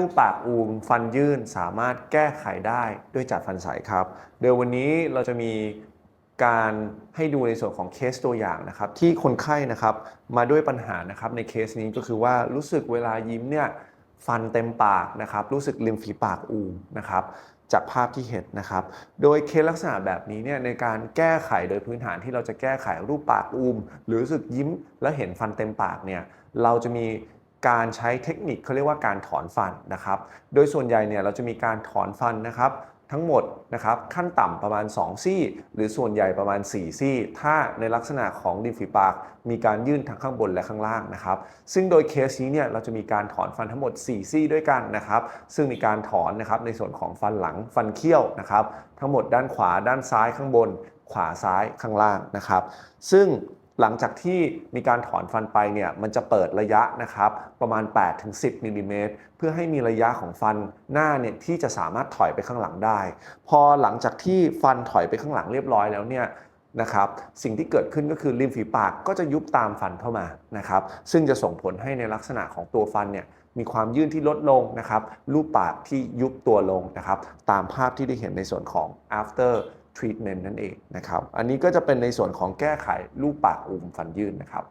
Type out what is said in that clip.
รูปปากอูมฟันยื่นสามารถแก้ไขได้ด้วยจัดฟันใสครับโดยวันนี้เราจะมีการให้ดูในส่วนของเคสตัวอย่างนะครับ ที่คนไข้นะครับมาด้วยปัญหานะครับในเคสนี้ก็คือว่ารู้สึกเวลายิ้มเนี่ยฟันเต็มปากนะครับ รู้สึกริมฝีปากอูมนะครับจากภาพที่เห็นนะครับ โดยเคสลักษณะแบบนี้เนี่ยในการแก้ไขโดยพื้นฐานที่เราจะแก้ไขรูปปากอูม หรือรู้สึกยิ้มแล้วเห็นฟันเต็มปากเนี่ยเราจะมี การใช้เทคนิคเขาเรียกว่าการถอนฟันนะครับ โดยส่วนใหญ่เนี่ยเราจะมีการถอนฟันนะครับทั้งหมดนะครับขั้นต่ำประมาณ 2 ซี่ หรือส่วนใหญ่ประมาณ 4 ซี่ ถ้าในลักษณะของริมฝีปาก มีการยื่นทั้งข้างบนและข้างล่างนะครับ ซึ่งโดยเคสนี้เนี่ยเราจะมีการถอนฟันทั้งหมด 4 ซี่ด้วยกันนะครับ ซึ่งมีการถอนนะครับในส่วนของฟันหลังฟันเคี้ยวนะครับ ทั้งหมดด้านขวาด้านซ้ายข้างบน ขวาซ้ายข้างล่างนะครับ ซึ่ง หลังจากที่มีการถอนฟันไปเนี่ยมันจะเปิดระยะนะครับประมาณ 8-10มิลลิเมตรเพื่อให้มีระยะของฟันหน้าเนี่ยที่จะสามารถถอยไปข้างหลังได้ พอหลังจากที่ฟันถอยไปข้างหลังเรียบร้อยแล้วเนี่ยนะครับสิ่งที่เกิดขึ้นก็คือริมฝีปากก็จะยุบตามฟันเข้ามานะครับซึ่งจะส่งผลให้ในลักษณะของตัวฟันเนี่ยมีความยื่นที่ลดลงนะครับรูปปากที่ยุบตัวลงนะครับตามภาพที่ได้เห็นในส่วนของ after treatment นั่นเองนะครับ อันนี้ก็จะเป็นในส่วนของแก้ไขรูปปากอุ้มฟันยื่นนะครับ